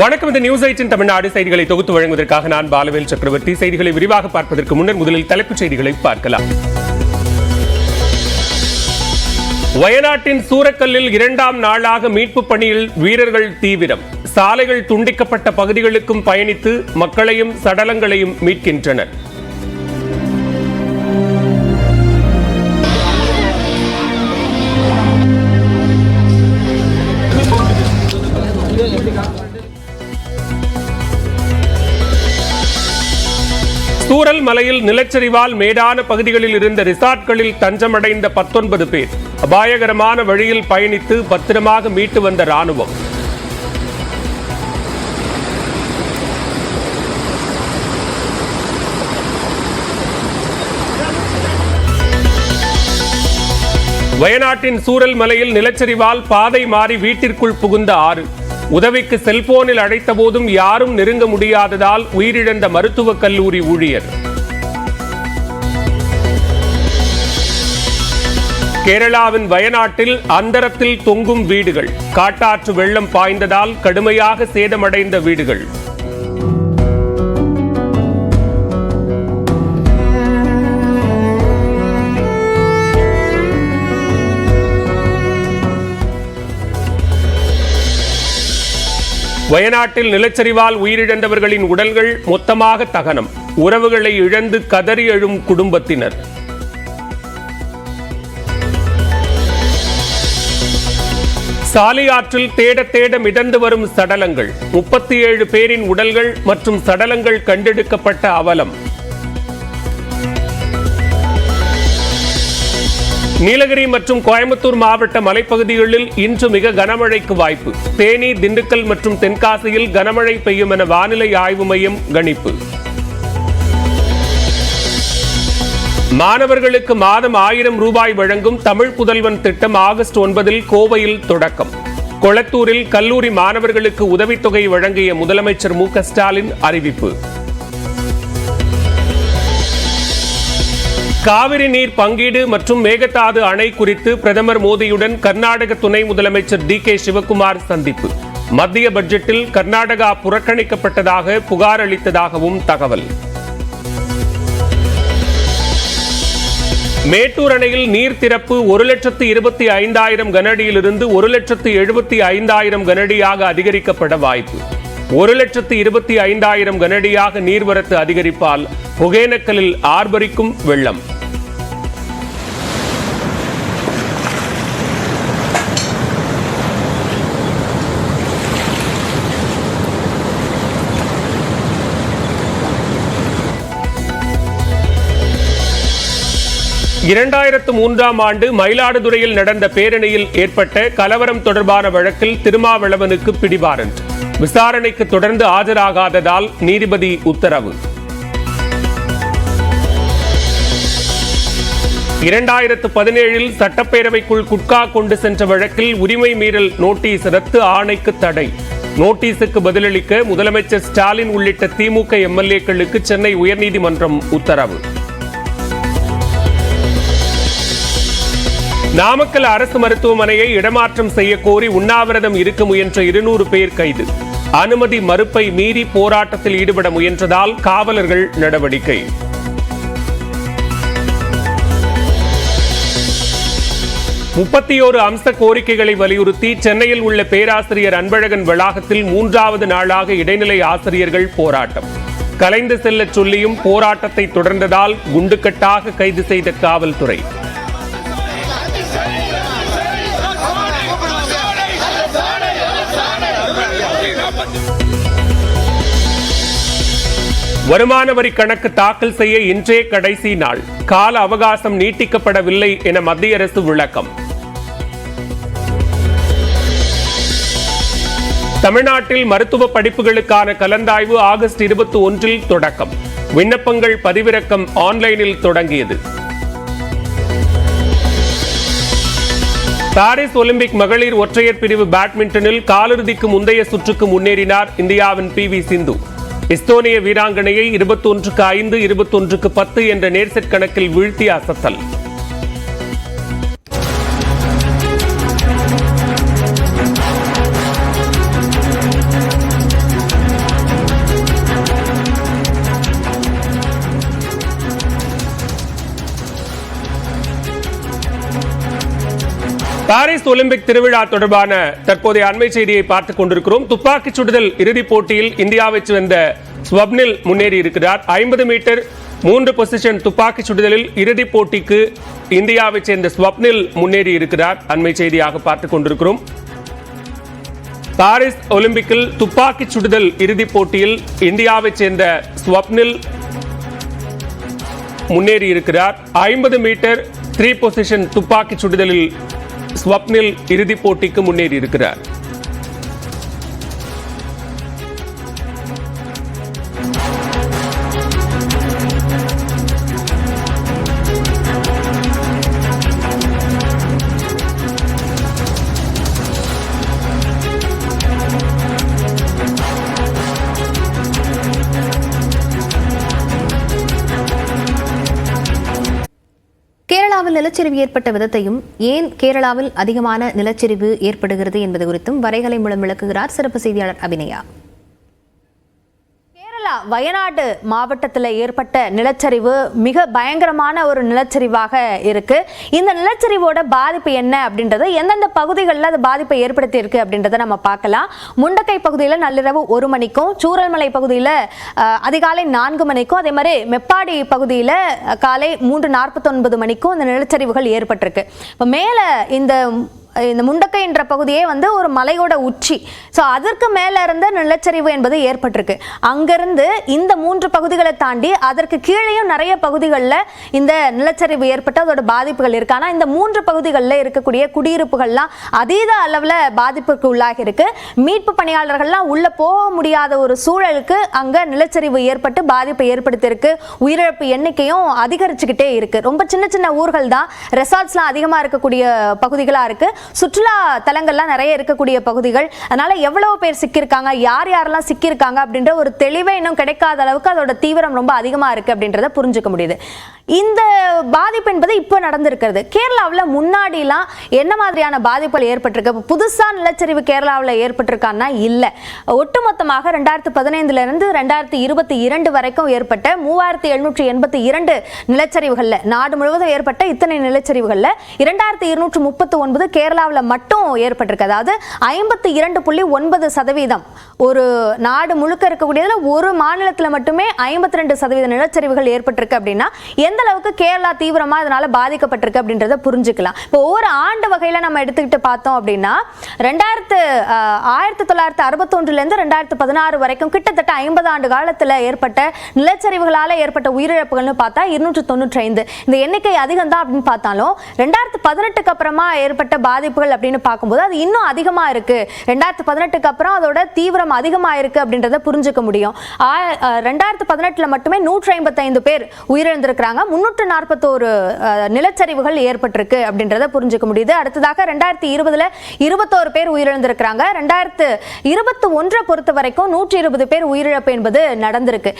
வணக்கம். இந்த news eighteen Tamil Nadu செய்திகளை தொகுத்து வழங்குவதற்காக நான் பாலவேல் சக்கரவர்த்தி. செய்திகளை விரிவாக பார்ப்பதற்கு முன்னர் முதலில் தலைப்புச் செய்திகளை பார்க்கலாம். வயநாட்டின் சூரக்கல்லில் இரண்டாம் நாளாக மீட்பு பணியில் வீரர்கள் தீவிரம். சாலைகள் துண்டிக்கப்பட்ட பகுதிகளுக்கும் பயணித்து மக்களையும் சடலங்களையும் மீட்கின்றனர். சூரல் மலையில் நிலச்சரிவால் மேடான பகுதிகளில் இருந்த ரிசார்ட்களில் தஞ்சமடைந்த பத்தொன்பது பேர் அபாயகரமான வழியில் பயணித்து பத்திரமாக மீட்டு வந்த ராணுவம் வயநாட்டின் சூரல் மலையில் நிலச்சரிவால் பாதை மாறி வீட்டிற்குள் புகுந்த ஆறு. உதவிக்கு செல்போனில் அழைத்த போதும் யாரும் நெருங்க முடியாததால் உயிரிழந்த மருத்துவக் கல்லூரி ஊழியர். கேரளாவின் வயநாட்டில் அந்தரத்தில் தொங்கும் வீடுகள். காட்டாற்று வெள்ளம் பாய்ந்ததால் கடுமையாக சேதமடைந்த வீடுகள். வயநாட்டில் நிலச்சரிவால் உயிரிழந்தவர்களின் உடல்கள் மொத்தமாக தகனம். உறவுகளை இழந்து கதறி எழும் குடும்பத்தினர். சாலையாற்றில் தேட தேட மிதந்து வரும் சடலங்கள். முப்பத்தி ஏழு பேரின் உடல்கள் மற்றும் சடலங்கள் கண்டெடுக்கப்பட்ட அவலம். நீலகிரி மற்றும் கோயம்புத்தூர் மாவட்ட மலைப்பகுதிகளில் இன்று மிக கனமழைக்கு வாய்ப்பு. தேனி திண்டுக்கல் மற்றும் தென்காசியில் கனமழை பெய்யும் என வானிலை ஆய்வு மையம் கணிப்பு. மாணவர்களுக்கு மாதம் ஆயிரம் ரூபாய் வழங்கும் தமிழ் புதல்வன் திட்டம் ஆகஸ்ட் ஒன்பதில் கோவையில் தொடக்கம். கொளத்தூரில் கல்லூரி மாணவர்களுக்கு உதவித்தொகை வழங்கிய முதலமைச்சர் மு க ஸ்டாலின் அறிவிப்பு. காவிரி நீர் பங்கீடு மற்றும் மேகதாது அணை குறித்து பிரதமர் மோடியுடன் கர்நாடக துணை முதலமைச்சர் டி கே சிவகுமார் சந்திப்பு. மத்திய பட்ஜெட்டில் கர்நாடகா புறக்கணிக்கப்பட்டதாக புகார் அளித்ததாகவும் தகவல். மேட்டூர் அணையில் நீர் திறப்பு ஒரு லட்சத்து இருபத்தி ஐந்தாயிரம் கனஅடியிலிருந்து ஒரு லட்சத்து எழுபத்தி ஐந்தாயிரம் கனஅடியாக அதிகரிக்கப்பட வாய்ப்பு. ஒரு லட்சத்து இருபத்தி ஐந்தாயிரம் கனடியாக நீர்வரத்து அதிகரிப்பால் ஒகேனக்கலில் ஆர்ப்பரிக்கும் வெள்ளம். இரண்டாயிரத்து மூன்றாம் ஆண்டு மயிலாடுதுறையில் நடந்த பேரணியில் ஏற்பட்ட கலவரம் தொடர்பான வழக்கில் திருமாவளவனுக்கு பிடிவாரண்ட். விசாரணைக்கு தொடர்ந்து ஆஜராகாததால் நீதிபதி உத்தரவு. இரண்டாயிரத்து பதினேழில் சட்டப்பேரவைக்குள் குட்கா கொண்டு சென்ற வழக்கில் உரிமை மீறல் நோட்டீஸ் ரத்து ஆணைக்கு தடை. நோட்டீஸுக்கு பதிலளிக்க முதலமைச்சர் ஸ்டாலின் உள்ளிட்ட திமுக எம்எல்ஏக்களுக்கு சென்னை உயர்நீதிமன்றம் உத்தரவு. நாமக்கல் அரசு மருத்துவமனையை இடமாற்றம் செய்ய கோரி உண்ணாவிரதம் இருக்க முயன்ற இருநூறு பேர் கைது. அனுமதி மறுப்பை மீறி போராட்டத்தில் ஈடுபட முயன்றதால் காவலர்கள் நடவடிக்கை. முப்பத்தி ஓரு அம்ச கோரிக்கைகளை வலியுறுத்தி சென்னையில் உள்ள பேராசிரியர் அன்பழகன் வளாகத்தில் மூன்றாவது நாளாக இடைநிலை ஆசிரியர்கள் போராட்டம். கலைந்து செல்லச் சொல்லியும் போராட்டத்தை தொடர்ந்ததால் குண்டுக்கட்டாக கைது செய்த காவல்துறை. வருமான வரி கணக்கு தாக்கல் செய்ய இன்றே கடைசி நாள். கால அவகாசம் நீட்டிக்கப்படவில்லை என மத்திய அரசு விளக்கம். தமிழ்நாட்டில் மருத்துவ படிப்புகளுக்கான கலந்தாய்வு ஆகஸ்ட் இருபத்தி ஒன்றில் தொடக்கம். விண்ணப்பங்கள் பதிவிறக்கம் ஆன்லைனில் தொடங்கியது. பாரிஸ் ஒலிம்பிக் மகளிர் ஒற்றையர் பிரிவு பேட்மிண்டனில் காலிறுதிக்கு முந்தைய சுற்றுக்கு முன்னேறினார் இந்தியாவின் பி வி சிந்து. இஸ்தோனிய வீராங்கனையை இருபத்தொன்றுக்கு ஐந்து இருபத்தொன்றுக்கு பத்து என்ற நேர்செட் கணக்கில் வீழ்த்தி அசத்தல் பாரிஸ் ஒலிம்பிக் திருவிழா தொடர்பான தற்போதைய அண்மை செய்தியை பார்த்துக் கொண்டிருக்கிறோம். துப்பாக்கிச் சுடுதல் இறுதிப் போட்டியில் இந்தியாவை சேர்ந்த ஸ்வப்னில் முன்னேறி இருக்கிறார். ஐம்பது மீட்டர் மூன்று பொசிஷன் துப்பாக்கிச் சுடுதலில் இறுதிப் போட்டிக்கு இந்தியாவை சேர்ந்த ஸ்வப்னில் முன்னேறி இருக்கிறார். அண்மை செய்தியாக பார்த்துக் கொண்டிருக்கிறோம். பாரிஸ் ஒலிம்பிக்கில் துப்பாக்கிச் சுடுதல் இறுதிப் போட்டியில் இந்தியாவை சேர்ந்த ஸ்வப்னில் முன்னேறி இருக்கிறார். ஐம்பது மீட்டர் த்ரீ பொசிஷன் துப்பாக்கி சுடுதலில் ஸ்வப்னில் இறுதிப் போட்டிக்கு முன்னேறி இருக்கிறார் கேரளாவில் நிலச்சரிவு ஏற்பட்ட விதத்தையும் ஏன் கேரளாவில் அதிகமான நிலச்சரிவு ஏற்படுகிறது என்பது குறித்தும் வரைகலை மூலம் விளக்குகிறார் சிறப்பு செய்தியாளர் அபிநயா. வயநாடு மாவட்டத்தில் ஏற்பட்ட நிலச்சரிவு மிக பயங்கரமான ஒரு நிலச்சரிவாக இருக்கு. இந்த நிலச்சரிவோட பாதிப்பு என்ன அப்படின்றது எந்தெந்த பகுதிகளில் அது பாதிப்பை ஏற்படுத்தி இருக்கு அப்படின்றத நம்ம பார்க்கலாம். முண்டக்கை பகுதியில் நள்ளிரவு ஒரு மணிக்கும் சூரல்மலை பகுதியில் அதிகாலை நான்கு மணிக்கும் அதே மாதிரி மெப்பாடி பகுதியில் காலை மூன்று நாற்பத்தொன்பது மணிக்கும் இந்த நிலச்சரிவுகள் ஏற்பட்டிருக்கு. இப்போ மேலே இந்த இந்த முண்டக்கை என்ற பகுதியே வந்து ஒரு மலையோட உச்சி. ஸோ அதற்கு மேலே இருந்த நிலச்சரிவு என்பது ஏற்பட்டிருக்கு. அங்கிருந்து இந்த மூன்று பகுதிகளை தாண்டி அதற்கு கீழேயும் நிறைய பகுதிகளில் இந்த நிலச்சரிவு ஏற்பட்டு அதோட பாதிப்புகள் இருக்கு. ஆனால் இந்த மூன்று பகுதிகளில் இருக்கக்கூடிய குடியிருப்புகள்லாம் அதீத அளவில் பாதிப்புக்கு உள்ளாகி இருக்கு. மீட்பு பணியாளர்கள்லாம் உள்ள போக முடியாத ஒரு சூழலுக்கு அங்கே நிலச்சரிவு ஏற்பட்டு பாதிப்பை ஏற்படுத்தியிருக்கு. உயிரிழப்பு எண்ணிக்கையும் அதிகரிச்சுக்கிட்டே இருக்கு. ரொம்ப சின்ன சின்ன ஊர்கள் தான் ரெசார்ட்ஸ்லாம் அதிகமாக இருக்கக்கூடிய பகுதிகளாக இருக்குது சுற்றுலா தலங்கள்லாம் நிறைய இருக்கக்கூடிய பகுதிகள். அதனால எவ்வளவு பேர் சிக்கியிருக்காங்க யார் யாரெல்லாம் சிக்கியிருக்காங்க அப்படின்ற ஒரு தெளிவே இன்னும் கிடைக்காத அளவுக்கு அதோட தீவிரம் ரொம்ப அதிகமாக இருக்கு அப்படின்றத புரிஞ்சுக்க முடியுது. இந்த பாதிப்பு என்பது இப்போ நடந்திருக்கிறது. கேரளாவில் முன்னாடிலாம் என்ன மாதிரியான பாதிப்புகள் ஏற்பட்டிருக்கு? இப்போ புதுசா நிலச்சரிவு கேரளாவில் ஏற்பட்டிருக்கான்னா இல்லை. ஒட்டுமொத்தமாக ரெண்டாயிரத்து பதினைந்துல இருந்து ரெண்டாயிரத்தி இருபத்தி இரண்டு வரைக்கும் ஏற்பட்ட மூவாயிரத்தி எழுநூற்றி எண்பத்தி இரண்டு நிலச்சரிவுகளில் நாடு முழுவதும் ஏற்பட்ட இத்தனை நிலச்சரிவுகளில் இரண்டாயிரத்தி இருநூற்று முப்பத்தி ஒன்பது கேரளாவில் மட்டும் ஏற்பட்டிருக்கு. அதாவது ஐம்பத்தி இரண்டு புள்ளி ஒன்பது சதவீதம். ஒரு நாடு முழுக்க இருக்கக்கூடியதில் ஒரு மாநிலத்தில் மட்டுமே ஐம்பத்தி ரெண்டு சதவீத நிலச்சரிவுகள் ஏற்பட்டிருக்கு அப்படின்னா எந்த அளவுக்கு கேரளா தீவிரமா இதனால பாதிக்கப்பட்டிருக்கு அப்படின்றத புரிஞ்சுக்கலாம். இப்போ ஒவ்வொரு ஆண்டு வகையில் நம்ம எடுத்துக்கிட்டு பார்த்தோம் அப்படின்னா ரெண்டாயிரத்து ஆயிரத்தி தொள்ளாயிரத்தி அறுபத்தொன்றுலேருந்து ரெண்டாயிரத்து பதினாறு வரைக்கும் கிட்டத்தட்ட ஐம்பது ஆண்டு காலத்தில் ஏற்பட்ட நிலச்சரிவுகளால் ஏற்பட்ட உயிரிழப்புகள்னு பார்த்தா இருநூற்று தொண்ணூற்றி ஐந்து. இந்த எண்ணிக்கை அதிகம் தான் அப்படின்னு பார்த்தாலும் ரெண்டாயிரத்து பதினெட்டுக்கு அப்புறமா ஏற்பட்ட பாதி பாதிப்புகள் அப்படின்னு பார்க்கும்போது அது இன்னும் அதிகமாக இருக்கு. ரெண்டாயிரத்து பதினெட்டுக்கு அப்புறம் அதோட தீவிரம் அதிகமாக இருக்கு அப்படின்றத புரிஞ்சுக்க முடியும். ரெண்டாயிரத்து பதினெட்டில் மட்டுமே நூற்றி ஐம்பத்தைந்து பேர் உயிரிழந்திருக்கிறாங்க. முன்னூற்று நாற்பத்தோரு நிலச்சரிவுகள் ஏற்பட்டிருக்கு அப்படின்றத புரிஞ்சுக்க முடியுது. அடுத்ததாக ரெண்டாயிரத்தி இருபதுல இருபத்தோரு பேர் உயிரிழந்திருக்கிறாங்க. ரெண்டாயிரத்து இருபத்தி ஒன்றை பொறுத்த வரைக்கும் நூற்றி இருபது பேர் உயிரிழப்பு என்பது நடந்திருக்கு.